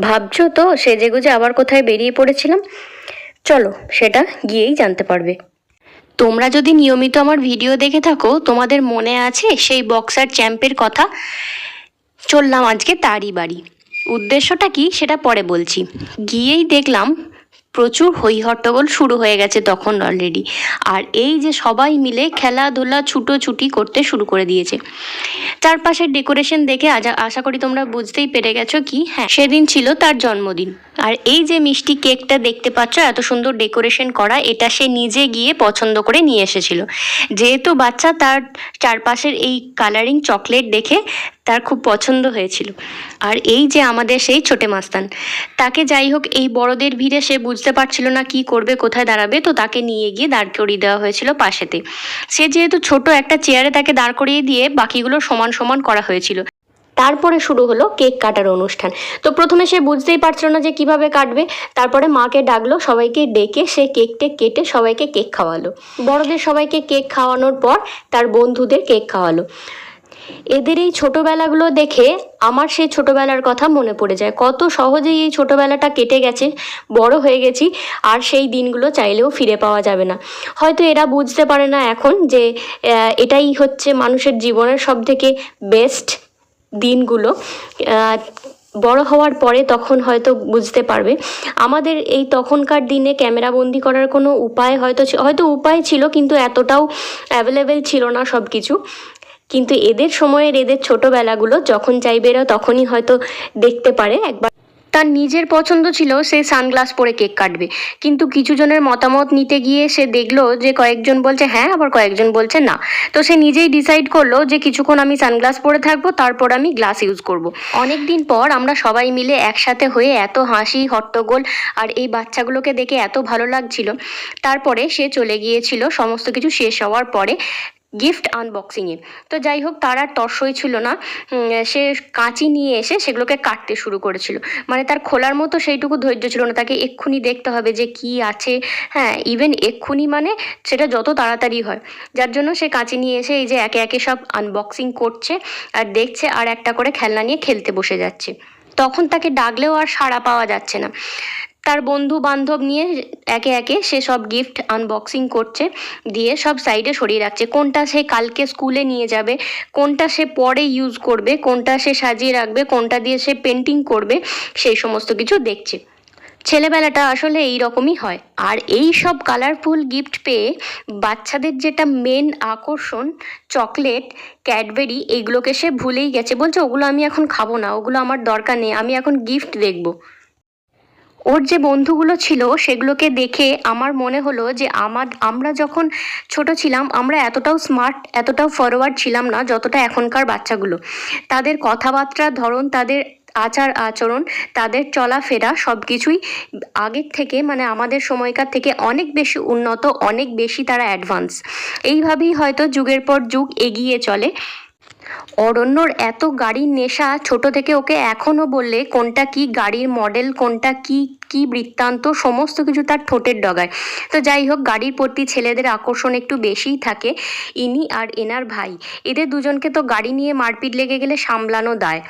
ভাবছ তো, সেজে গুজে আবার কোথায় বেরিয়ে পড়েছিলাম? চলো, সেটা গিয়েই জানতে পারবে। তোমরা যদি নিয়মিত আমার ভিডিও দেখে থাকো, তোমাদের মনে আছে সেই বক্সার চ্যাম্পের কথা? চললাম আজকে তারই বাড়ি। উদ্দেশ্যটা কি, সেটা পরে বলছি। গিয়েই দেখলাম প্রচুর হই হট্টগোল শুরু হয়ে গেছে তখন অলরেডি আর এই যে সবাই মিলে খেলাধুলা ছুটোছুটি করতে শুরু করে দিয়েছে। চারপাশের ডেকোরেশন দেখে আশা করি তোমরা বুঝতেই পেরে গেছো কি হ্যাঁ সেদিন ছিল তার জন্মদিন। আর এই যে মিষ্টি কেকটা দেখতে পাচ্ছ, এত সুন্দর ডেকোরেশন করা, এটা সে নিজে গিয়ে পছন্দ করে নিয়ে এসেছিল। যেহেতু বাচ্চা, তার চারপাশের এই কালারিং চকলেট দেখে তার খুব পছন্দ হয়েছিল। আর এই যে আমাদের সেই ছোটে মাস্তান, তাকে যাই হোক, এই বড়দের ভিড়ে সে বুঝতে পারছিল না কি করবে, কোথায় দাঁড়াবে, তো তাকে নিয়ে গিয়ে দাঁড় করিয়ে দেওয়া হয়েছিল পাশেতে। সে যেহেতু ছোট একটা চেয়ারে তাকে দাঁড় করিয়ে দিয়ে বাকিগুলো সমান সমান করা হয়েছিল। তারপরে শুরু হলো কেক কাটার অনুষ্ঠান। তো প্রথমে সে বুঝতেই পারছিল না যে কীভাবে কাটবে। তারপরে মাকে ডাকলো, সবাইকে ডেকে সে কেক টেক কেটে সবাইকে কেক খাওয়ালো। বড়দের সবাইকে কেক খাওয়ানোর পর তার বন্ধুদের কেক খাওয়ালো। এদের এই ছোটোবেলাগুলো দেখে আমার সেই ছোটোবেলার কথা মনে পড়ে যায়। কত সহজেই এই ছোটোবেলাটা কেটে গেছে, বড় হয়ে গেছি, আর সেই দিনগুলো চাইলেও ফিরে পাওয়া যাবে না। হয়তো এরা বুঝতে পারে না এখন যে এটাই হচ্ছে মানুষের জীবনের সব থেকে বেস্ট দিনগুলো বড় হওয়ার পরে তখন হয়তো বুঝতে পারবে। আমাদের এই তখনকার দিনে ক্যামেরা বন্দি করার কোনো উপায় হয়তো হয়তো উপায় ছিল কিন্তু এতটাও অ্যাভেলেবেল ছিল না সব কিছু কিন্তু এদের সময়ের এদের ছোটোবেলাগুলো যখন চাইবে এরা তখনই হয়তো দেখতে পারে। একবার তার নিজের পছন্দ ছিল সে সানগ্লাস পরে কেক কাটবে। কিন্তু কিছু জনের মতামত নিতে গিয়ে সে দেখল যে কয়েকজন বলছে হ্যাঁ আবার কয়েকজন বলছে না। তো সে নিজেই ডিসাইড করল যে কিছুক্ষণ আমি সানগ্লাস পরে থাকব, তারপর আমি গ্লাস ইউজ করব। অনেক দিন পর আমরা সবাই মিলে একসাথে হয়ে এত হাসি, হট্টগোল আর এই বাচ্চাগুলোকে দেখে এত ভালো লাগছিল। তারপরে সে চলে গিয়েছিল, সমস্ত কিছু শেষ হওয়ার পরে গিফট আনবক্সিংয়ে তো যাই হোক, তার আর তর্সই ছিল না। সে কাঁচি নিয়ে এসে সেগুলোকে কাটতে শুরু করেছিল। মানে তার খোলার মতো সেইটুকু ধৈর্য ছিল না। তাকে এক্ষুনি দেখতে হবে যে কি আছে। হ্যাঁ ইভেন এক্ষুনি মানে সেটা যত তাড়াতাড়ি হয়। যার জন্য সে কাঁচি নিয়ে এসে এই যে একে একে সব আনবক্সিং করছে আর দেখছে আর একটা করে খেলনা নিয়ে খেলতে বসে যাচ্ছে। তখন তাকে ডাকলেও আর সাড়া পাওয়া যাচ্ছে না। তার বন্ধু বান্ধব নিয়ে একে একে সে সব গিফট আনবক্সিং করছে, দিয়ে সব সাইডে সরিয়ে রাখছে। কোনটা সে কালকে স্কুলে নিয়ে যাবে, কোনটা সে পরে ইউজ করবে, কোনটা সে সাজিয়ে রাখবে, কোনটা দিয়ে সে পেন্টিং করবে, সেই সমস্ত কিছু দেখছে। ছেলেবেলাটা আসলে এই রকমই হয়। আর এই সব কালারফুল গিফট পেয়ে বাচ্চাদের যেটা মেন আকর্ষণ চকলেট ক্যাডবেরি এইগুলোকে সে ভুলেই গেছে। বলছে, ওগুলো আমি এখন খাব না, ওগুলো আমার দরকার নেই, আমি এখন গিফট দেখব। ওর যে বন্ধুগুলো ছিল সেগুলোকে দেখে আমার মনে হলো যে আমার আমরা যখন ছোট ছিলাম, আমরা এতটাও স্মার্ট এতটাও ফরওয়ার্ড ছিলাম না যতটা এখনকার বাচ্চাগুলো। তাদের কথাবার্তার ধরন, তাদের আচার, আচরণ, তাদের চলাফেরা সব কিছুই আগের থেকে মানে আমাদের সময়কার থেকে অনেক বেশি উন্নত, অনেক বেশি তারা অ্যাডভান্স এইভাবেই হয়তো যুগের পর যুগ এগিয়ে চলে। অরণ্যর এত গাড়ির নেশা ছোট থেকে ওকে এখনও বললে কোনটা কি গাড়ির মডেল কোনটা কি কি বৃত্তান্ত, সমস্ত কিছু তার ঠোঁটের ডগায়। তো যাই হোক, গাড়ির প্রতি ছেলেদের আকর্ষণ একটু বেশিই থাকে, ইনি আর এনার ভাই। এদের দুজনকে তো গাড়ি নিয়ে মারপিট লেগে গেলে সামলানো দায়।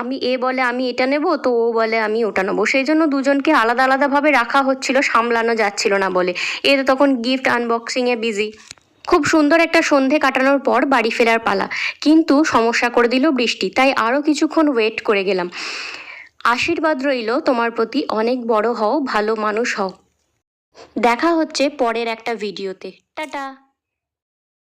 আমি এ বলে আমি এটা নেব, তো ও বলে আমি ওটা নেব। সেই জন্য দুজনকে আলাদা আলাদাভাবে রাখা হচ্ছিল, সামলানো যাচ্ছিল না বলে। এ তো তখন গিফট আনবক্সিংয়ে বিজি খুব সুন্দর একটা সন্ধে কাটানোর পর বাড়ি ফেরার পালা। কিন্তু সমস্যা করে দিল বৃষ্টি, তাই আরও কিছুক্ষণ ওয়েট করে গেলাম। আশীর্বাদ রইল তোমার প্রতি, অনেক বড় হও, ভালো মানুষ হও। দেখা হচ্ছে পরের একটা ভিডিওতে টাটা!